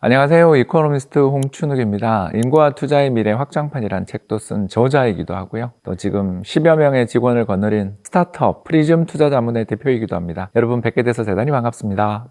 안녕하세요. 이코노미스트 홍춘욱입니다. 인구와 투자의 미래 확장판이란 책도 쓴 저자이기도 하고요. 또 지금 10여 명의 직원을 거느린 스타트업 프리즘 투자 자문의 대표이기도 합니다. 여러분 뵙게 돼서 대단히 반갑습니다.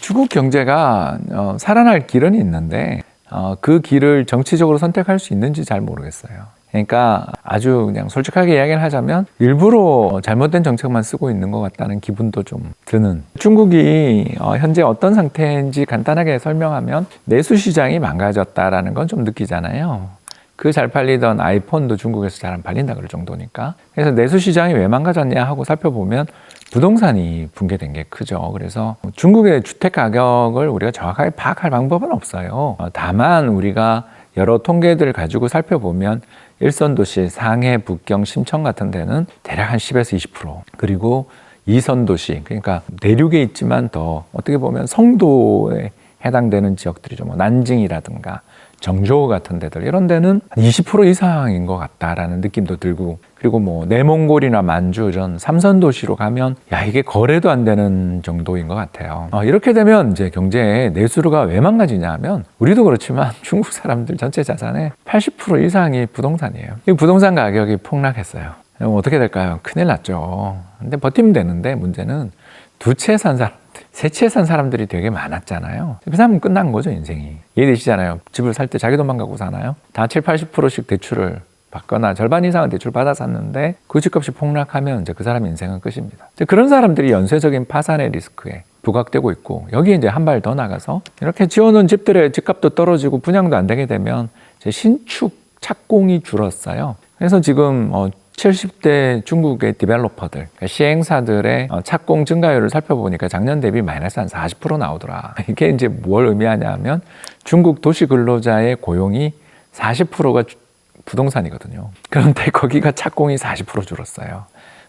중국 경제가 어, 살아날 길은 있는데 어, 그 길을 정치적으로 선택할 수 있는지 잘 모르겠어요. 그러니까 아주 그냥 솔직하게 이야기를 하자면 일부러 잘못된 정책만 쓰고 있는 것 같다는 기분도 좀 드는 중국이 어, 현재 어떤 상태인지 간단하게 설명하면 내수 시장이 망가졌다라는 건 좀 느끼잖아요. 그 잘 팔리던 아이폰도 중국에서 잘 안 팔린다 그럴 정도니까. 그래서 내수 시장이 왜 망가졌냐 하고 살펴보면 부동산이 붕괴된 게 크죠. 그래서 중국의 주택 가격을 우리가 정확하게 파악할 방법은 없어요. 어, 다만 우리가 여러 통계들을 가지고 살펴보면 일선 도시 상해, 북경, 심청 같은 데는 대략 한 10에서 20% 그리고 이선 도시 그러니까 내륙에 있지만 더 어떻게 보면 성도에 해당되는 지역들이죠. 뭐 난징이라든가 정저우 같은 데들 이런 데는 한 20% 이상인 것 같다라는 느낌도 들고 그리고 뭐 내몽골이나 만주 이런 삼선 도시로 가면 야 이게 거래도 안 되는 정도인 것 같아요. 어, 이렇게 되면 이제 경제의 내수가 왜 망가지냐면 우리도 그렇지만 중국 사람들 전체 자산의 80% 이상이 부동산이에요. 이 부동산 가격이 폭락했어요. 그럼 어떻게 될까요? 큰일 났죠. 근데 버티면 되는데 문제는 두 채 산 사람 세채 산 사람들이 되게 많았잖아요. 그 사람은 끝난 거죠, 인생이. 이해되시잖아요. 집을 살 때 자기 돈만 갖고 사나요? 다 7, 80%씩 대출을 받거나 절반 이상은 대출 받아 샀는데 그 집값이 폭락하면 이제 그 사람 인생은 끝입니다. 그런 사람들이 연쇄적인 파산의 리스크에 부각되고 있고 여기에 이제 한 발 더 나가서 이렇게 지어놓은 집들의 집값도 떨어지고 분양도 안 되게 되면 신축 착공이 줄었어요. 그래서 지금 어 70대 중국의 디벨로퍼들, 그러니까 시행사들의 어, 착공 증가율을 살펴보니까 작년 대비 마이너스 한 40% 나오더라. 이게 이제 뭘 의미하냐면 중국 도시 근로자의 고용이 40%가 부동산이거든요. 그런데 거기가 착공이 40% 줄었어요.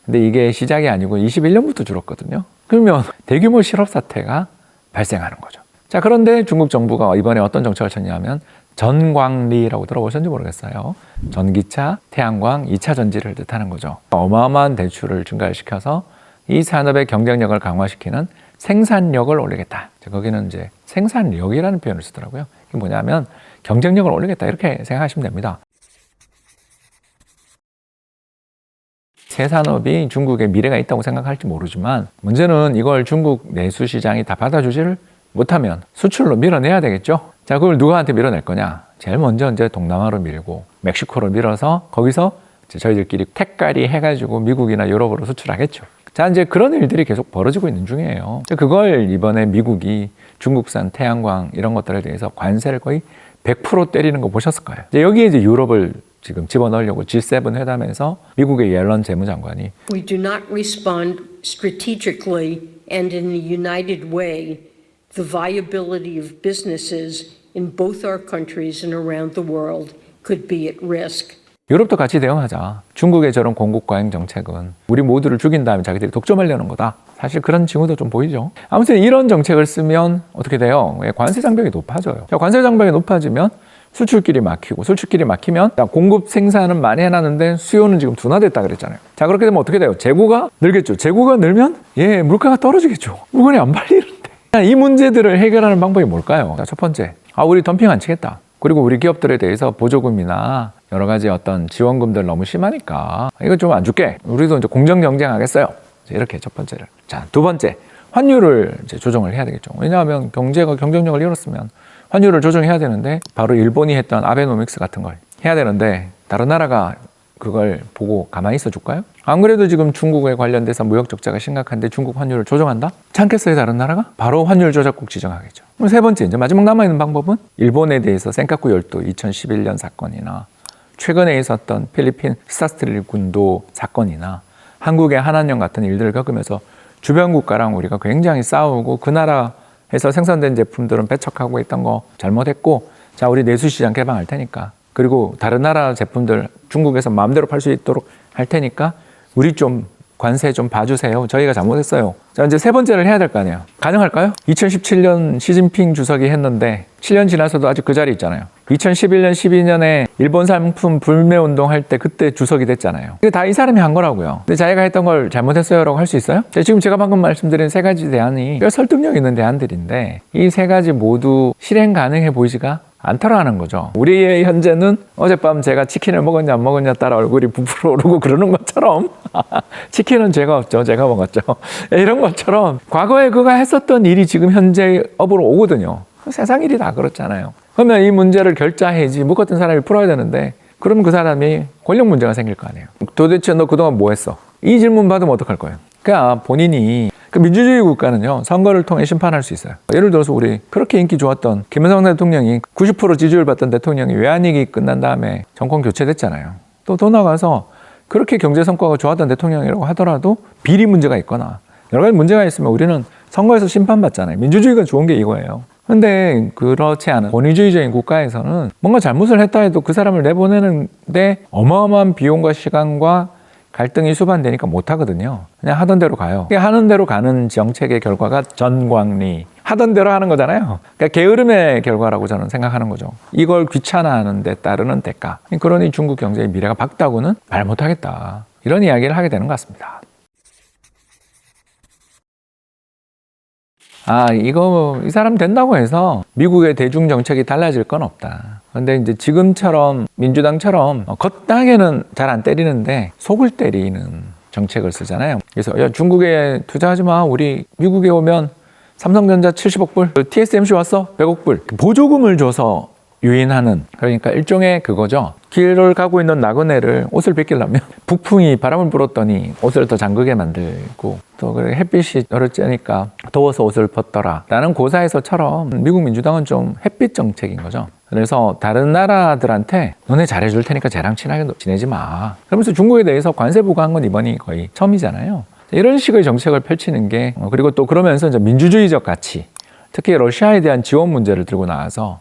근데 이게 시작이 아니고 21년부터 줄었거든요. 그러면 대규모 실업 사태가 발생하는 거죠. 자, 그런데 중국 정부가 이번에 어떤 정책을 쳤냐면 전광리라고 들어보셨는지 모르겠어요. 전기차, 태양광, 2차 전지를 뜻하는 거죠. 어마어마한 대출을 증가시켜서 이 산업의 경쟁력을 강화시키는 생산력을 올리겠다. 거기는 이제 생산력이라는 표현을 쓰더라고요. 이게 뭐냐면 경쟁력을 올리겠다. 이렇게 생각하시면 됩니다. 새 산업이 중국의 미래가 있다고 생각할지 모르지만 문제는 이걸 중국 내수 시장이 다 받아주지를 못하면 수출로 밀어내야 되겠죠. 자, 그걸 누구한테 밀어낼 거냐? 제일 먼저 이제 동남아로 밀고 멕시코로 밀어서 거기서 저희들끼리 택가리 해가지고 미국이나 유럽으로 수출하겠죠. 자, 이제 그런 일들이 계속 벌어지고 있는 중이에요. 그걸 이번에 미국이 중국산 태양광 이런 것들에 대해서 관세를 거의 100% 때리는 거 보셨을 거예요. 이제 여기에 이제 유럽을 지금 집어넣으려고 G7 회담에서 미국의 옐런 재무장관이 We do not respond strategically and in a united way, the viability of businesses in both our countries and around the world could be at risk. 유럽도 같이 대응하자. 중국의 저런 공급 과잉 정책은 우리 모두를 죽인 다음에 자기들이 독점하려는 거다. 사실 그런 징후도 좀 보이죠. 아무튼 이런 정책을 쓰면 어떻게 돼요? 예, 관세 장벽이 높아져요. 자, 관세 장벽이 높아지면 수출길이 막히고 수출길이 막히면 자, 공급 생산은 많이 해놨는데 수요는 지금 둔화됐다 그랬잖아요. 자 그렇게 되면 어떻게 돼요? 재고가 늘겠죠. 재고가 늘면 예 물가가 떨어지겠죠. 물건이 안 팔리는데 자, 이 문제들을 해결하는 방법이 뭘까요? 자, 첫 번째, 아 우리 덤핑 안 치겠다. 그리고 우리 기업들에 대해서 보조금이나 여러 가지 어떤 지원금들 너무 심하니까 이거 좀 안 줄게. 우리도 이제 공정 경쟁하겠어요. 이렇게 첫 번째를. 자, 두 번째, 환율을 이제 조정을 해야 되겠죠. 왜냐하면 경제가 경쟁력을 잃었으면 환율을 조정해야 되는데 바로 일본이 했던 아베노믹스 같은 걸 해야 되는데 다른 나라가 그걸 보고 가만히 있어 줄까요? 안 그래도 지금 중국에 관련돼서 무역 적자가 심각한데 중국 환율을 조정한다? 참겠어요, 다른 나라가? 바로 환율 조작국 지정하겠죠. 그럼 세 번째, 이제 마지막 남아 있는 방법은 일본에 대해서 센카쿠 열도 2011년 사건이나 최근에 있었던 필리핀 스타스트릴 군도 사건이나 한국의 한한령 같은 일들을 겪으면서 주변 국가랑 우리가 굉장히 싸우고 그 나라 에서 생산된 제품들은 배척하고 있던 거 잘못했고 자 우리 내수 시장 개방할 테니까 그리고 다른 나라 제품들 중국에서 마음대로 팔 수 있도록 할 테니까 우리 좀 관세 좀 봐주세요. 저희가 잘못했어요. 자, 이제 세 번째를 해야 될 거 아니에요. 가능할까요? 2017년 시진핑 주석이 했는데 7년 지나서도 아직 그 자리 있잖아요. 2011년, 12년에 일본 상품 불매 운동 할 때 그때 주석이 됐잖아요. 이게 다이 사람이 한 거라고요. 근데 자기가 했던 걸 잘못했어요라고 할 수 있어요? 자, 지금 제가 방금 말씀드린 세 가지 대안이 꽤 설득력 있는 대안들인데 이 세 가지 모두 실행 가능해 보이지가 않더라는 거죠. 우리의 현재는 어젯밤 제가 치킨을 먹었냐 안 먹었냐 따라 얼굴이 부풀어 오르고 그러는 것처럼 치킨은 제가 없죠. 제가 먹었죠. 이런 것처럼 과거에 그가 했었던 일이 지금 현재 업으로 오거든요. 세상 일이 다 그렇잖아요. 그러면 이 문제를 결자해야지 묶었던 사람이 풀어야 되는데 그러면 그 사람이 권력 문제가 생길 거 아니에요. 도대체 너 그동안 뭐 했어? 이 질문 받으면 어떡할 거예요? 그러니까 본인이 그 민주주의 국가는요 선거를 통해 심판할 수 있어요. 예를 들어서 우리 그렇게 인기 좋았던 김여성 대통령이 90% 지지율 받던 대통령이 외환위기 끝난 다음에 정권 교체됐잖아요. 또 더 나가서 그렇게 경제 성과가 좋았던 대통령이라고 하더라도 비리 문제가 있거나 여러 가지 문제가 있으면 우리는 선거에서 심판받잖아요. 민주주의가 좋은 게 이거예요. 근데 그렇지 않은 권위주의적인 국가에서는 뭔가 잘못을 했다 해도 그 사람을 내보내는데 어마어마한 비용과 시간과 갈등이 수반되니까 못 하거든요. 그냥 하던 대로 가요. 하는 대로 가는 정책의 결과가 전광리. 하던 대로 하는 거잖아요. 그러니까 게으름의 결과라고 저는 생각하는 거죠. 이걸 귀찮아하는 데 따르는 대가. 그러니 중국 경제의 미래가 밝다고는 말 못하겠다. 이런 이야기를 하게 되는 것 같습니다. 아, 이거, 이 사람 된다고 해서 미국의 대중 정책이 달라질 건 없다. 근데 이제 지금처럼 민주당처럼 겉당에는 잘 안 때리는데 속을 때리는 정책을 쓰잖아요. 그래서 야, 중국에 투자하지 마. 우리 미국에 오면 삼성전자 70억 불, TSMC 왔어 100억 불. 보조금을 줘서 유인하는 그러니까 일종의 그거죠. 길을 가고 있는 나그네를 옷을 벗기려면 북풍이 바람을 불었더니 옷을 더 잠그게 만들고 또 그래 햇빛이 열을 쬐니까 더워서 옷을 벗더라 라는 고사에서처럼 미국 민주당은 좀 햇빛 정책인 거죠. 그래서 다른 나라들한테 너네 잘해줄 테니까 쟤랑 친하게 지내지 마. 그러면서 중국에 대해서 관세 부과한 건 이번이 거의 처음이잖아요. 이런 식의 정책을 펼치는 게 어, 그리고 또 그러면서 이제 민주주의적 가치 특히 러시아에 대한 지원 문제를 들고 나와서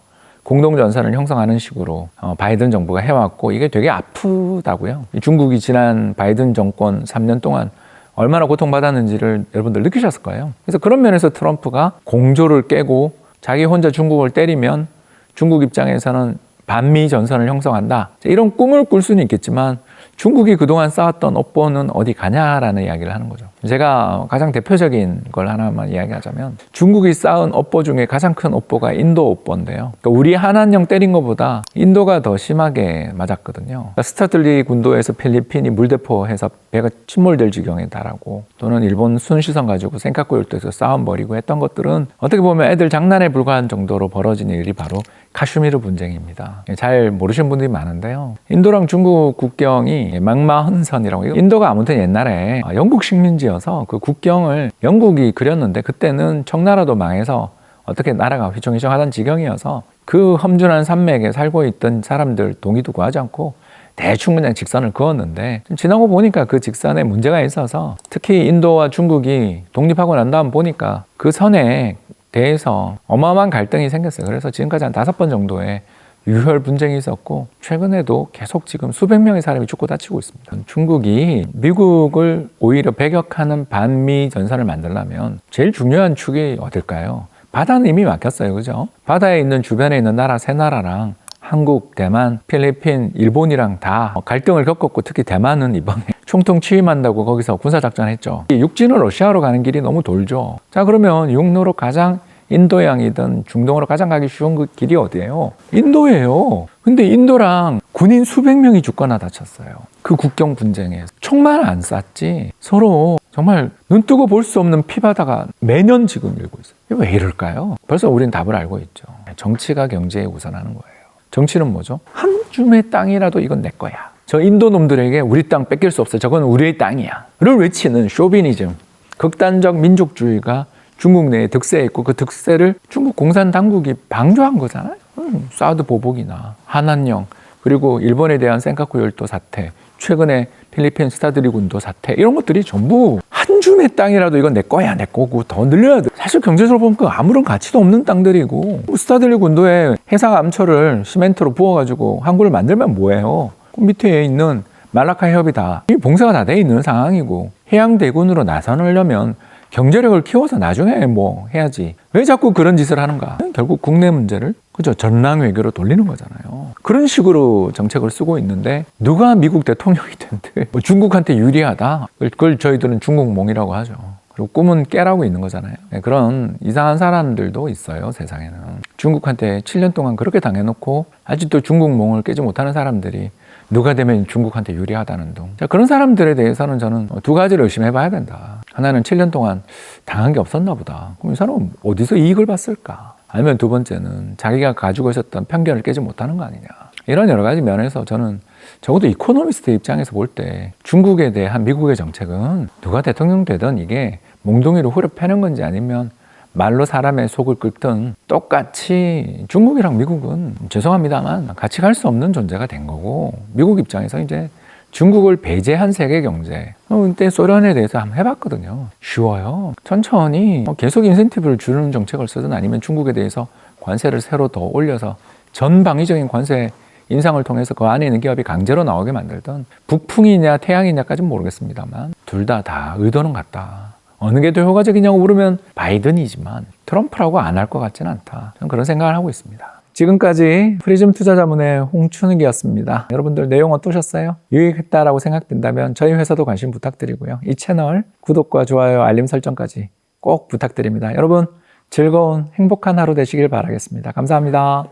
공동전선을 형성하는 식으로 어, 바이든 정부가 해왔고 이게 되게 아프다고요. 이 중국이 지난 바이든 정권 3년 동안 얼마나 고통받았는지를 여러분들 느끼셨을 거예요. 그래서 그런 면에서 트럼프가 공조를 깨고 자기 혼자 중국을 때리면 중국 입장에서는 반미 전선을 형성한다. 이런 꿈을 꿀 수는 있겠지만 중국이 그동안 쌓았던 업보는 어디 가냐라는 이야기를 하는 거죠. 제가 가장 대표적인 걸 하나만 이야기하자면 중국이 쌓은 업보 중에 가장 큰 업보가 인도 업보인데요. 그러니까 우리 한한령 때린 것보다 인도가 더 심하게 맞았거든요. 그러니까 스타틀리 군도에서 필리핀이 물대포해서 배가 침몰될 지경에 달하고 또는 일본 순시선 가지고 센카쿠 열도에서 싸움 벌이고 했던 것들은 어떻게 보면 애들 장난에 불과한 정도로 벌어진 일이 바로 카슈미르 분쟁입니다. 잘 모르시는 분들이 많은데요. 인도랑 중국 국경이 망마헌선이라고 인도가 아무튼 옛날에 영국 식민지여서 그 국경을 영국이 그렸는데 그때는 청나라도 망해서 어떻게 나라가 휘청휘청하던 지경이어서 그 험준한 산맥에 살고 있던 사람들 동의도 구하지 않고 대충 그냥 직선을 그었는데 좀 지나고 보니까 그 직선에 문제가 있어서 특히 인도와 중국이 독립하고 난 다음 보니까 그 선에 대해서 어마어마한 갈등이 생겼어요. 그래서 지금까지 한 다섯 번 정도의 유혈 분쟁이 있었고 최근에도 계속 지금 수백 명의 사람이 죽고 다치고 있습니다. 중국이 미국을 오히려 배격하는 반미 전선을 만들려면 제일 중요한 축이 어딜까요? 바다는 이미 막혔어요. 그죠? 바다에 있는 주변에 있는 나라 세 나라랑 한국, 대만, 필리핀, 일본이랑 다 갈등을 겪었고 특히 대만은 이번에 총통 취임한다고 거기서 군사작전 했죠. 육지는 러시아로 가는 길이 너무 돌죠. 자 그러면 육로로 가장 인도양이든 중동으로 가장 가기 쉬운 그 길이 어디예요? 인도예요. 근데 인도랑 군인 수백 명이 죽거나 다쳤어요. 그 국경 분쟁에 총만 안 쐈지 서로 정말 눈 뜨고 볼 수 없는 피바다가 매년 지금 일고 있어요. 왜 이럴까요? 벌써 우린 답을 알고 있죠. 정치가 경제에 우선하는 거예요. 정치는 뭐죠? 한 줌의 땅이라도 이건 내 거야. 저 인도 놈들에게 우리 땅 뺏길 수 없어. 저건 우리의 땅이야. 를 외치는 쇼비니즘, 극단적 민족주의가 중국 내에 득세했고 그 득세를 중국 공산 당국이 방조한 거잖아요. 음, 사우드 보복이나 한한령 그리고 일본에 대한 센카쿠 열도 사태, 최근에 필리핀 스타드리 군도 사태 이런 것들이 전부 한 줌의 땅이라도 이건 내 거야 내 거고 더 늘려야 돼. 사실 경제적으로 보면 그 아무런 가치도 없는 땅들이고 스타드리 군도에 해상 암초를 시멘트로 부어가지고 항구를 만들면 뭐예요? 그 밑에 있는 말라카 협이 다 봉쇄가 다 돼 있는 상황이고 해양 대군으로 나서려면 경제력을 키워서 나중에 뭐 해야지 왜 자꾸 그런 짓을 하는가? 결국 국내 문제를 그죠? 전랑 외교로 돌리는 거잖아요. 그런 식으로 정책을 쓰고 있는데 누가 미국 대통령이 된대? 뭐 중국한테 유리하다? 그걸- 그걸 저희들은 중국몽이라고 하죠. 그리고 꿈은 깨라고 있는 거잖아요. 네, 그런 이상한 사람들도 있어요, 세상에는. 중국한테 7년 동안 그렇게 당해놓고 아직도 중국몽을 깨지 못하는 사람들이 누가 되면 중국한테 유리하다는 둥. 자, 그런 사람들에 대해서는 저는 두 가지를 의심해 봐야 된다. 하나는 7년 동안 당한 게 없었나 보다. 그럼 이 사람은 어디서 이익을 봤을까? 아니면 두 번째는 자기가 가지고 있었던 편견을 깨지 못하는 거 아니냐. 이런 여러 가지 면에서 저는 적어도 이코노미스트 입장에서 볼 때 중국에 대한 미국의 정책은 누가 대통령 되든 이게 몽둥이로 후려 패는 건지 아니면 말로 사람의 속을 긁든 똑같이 중국이랑 미국은 죄송합니다만 같이 갈 수 없는 존재가 된 거고 미국 입장에서 이제 중국을 배제한 세계 경제. 어, 그때 소련에 대해서 한번 해봤거든요. 쉬워요. 천천히 어, 계속 인센티브를 주는 정책을 쓰든 아니면 중국에 대해서 관세를 새로 더 올려서 전방위적인 관세 인상을 통해서 그 안에 있는 기업이 강제로 나오게 만들던 북풍이냐 태양이냐까지는 모르겠습니다만 둘 다다 의도는 같다. 어느 게 더 효과적이냐고 물으면 바이든이지만 트럼프라고 안 할 것 같지는 않다. 저는 그런 생각을 하고 있습니다. 지금까지 프리즘 투자자문의 홍춘욱이었습니다. 여러분들 내용 어떠셨어요? 유익했다라고 생각된다면 저희 회사도 관심 부탁드리고요. 이 채널 구독과 좋아요, 알림 설정까지 꼭 부탁드립니다. 여러분 즐거운 행복한 하루 되시길 바라겠습니다. 감사합니다.